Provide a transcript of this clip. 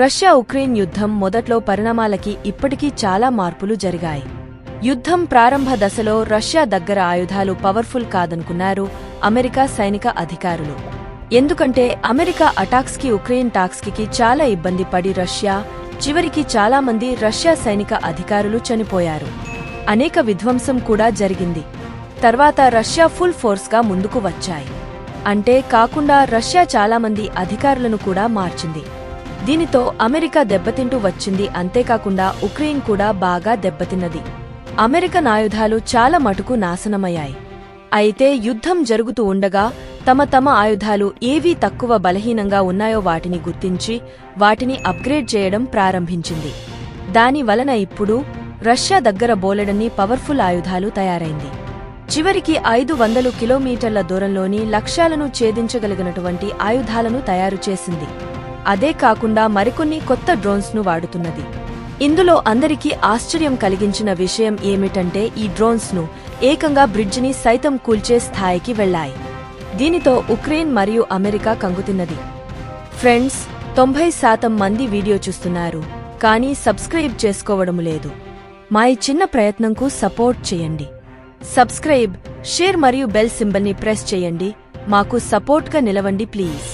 Russia Ukraine యుద్ధం మొదట్లో పరిణామాలకి ఇప్పటికీ చాలా మార్పులు జరిగాయి. యుద్ధం ప్రారంభ దశలో రష్యా దగ్గర ఆయుధాలు పవర్ఫుల్ కాదనుకున్నారు అమెరికా సైనిక అధికారులు. ఎందుకంటే అమెరికా అటాక్స్కి ఉక్రెయిన్ టాక్స్కి చాలా ఇబ్బంది పడి రష్యా చివరికి చాలామంది రష్యా సైనిక అధికారులు చనిపోయారు. అనేక విధ్వంసం కూడా జరిగింది. తర్వాత రష్యా ఫుల్ ఫోర్స్గా ముందుకు వచ్చాయి. అంటే కాకుండా రష్యా చాలామంది అధికారులను కూడా మార్చింది. దీనితో అమెరికా దెబ్బతింటూ వచ్చింది అంతేకాకుండా ఉక్రెయిన్ కూడా బాగా దెబ్బతిన్నది. అమెరికన్ ఆయుధాలు చాలా మటుకు నాశనమయ్యాయి. అయితే యుద్ధం జరుగుతూ ఉండగా తమ తమ ఆయుధాలు ఏవీ తక్కువ బలహీనంగా ఉన్నాయో వాటిని గుర్తించి వాటిని అప్గ్రేడ్ చేయడం ప్రారంభించింది. దాని వలన ఇప్పుడు రష్యా దగ్గర బోలెడన్ని పవర్ఫుల్ ఆయుధాలు తయారైంది. చివరికి ఐదు వందలు కిలోమీటర్ల దూరంలోని లక్ష్యాలను ఛేదించగలిగినటువంటి ఆయుధాలను తయారు చేసింది. అదే కాకుండా మరికొన్ని కొత్త డ్రోన్స్ను వాడుతున్నది. ఇందులో అందరికీ ఆశ్చర్యం కలిగించిన విషయం ఏమిటంటే ఈ డ్రోన్స్ను ఏకంగా బ్రిడ్జిని సైతం కూల్చే స్థాయికి వెళ్ళాయి. దీనితో ఉక్రెయిన్ మరియు అమెరికా కంగుతిన్నది. ఫ్రెండ్స్ తొంభై శాతం మంది వీడియో చూస్తున్నారు కానీ సబ్స్క్రైబ్ చేసుకోవడం లేదు. మా ఈ చిన్న ప్రయత్నంకు సపోర్ట్ చేయండి. సబ్స్క్రైబ్ షేర్ మరియు బెల్ సింబల్ని ప్రెస్ చేయండి. మాకు సపోర్ట్గా నిలవండి ప్లీజ్.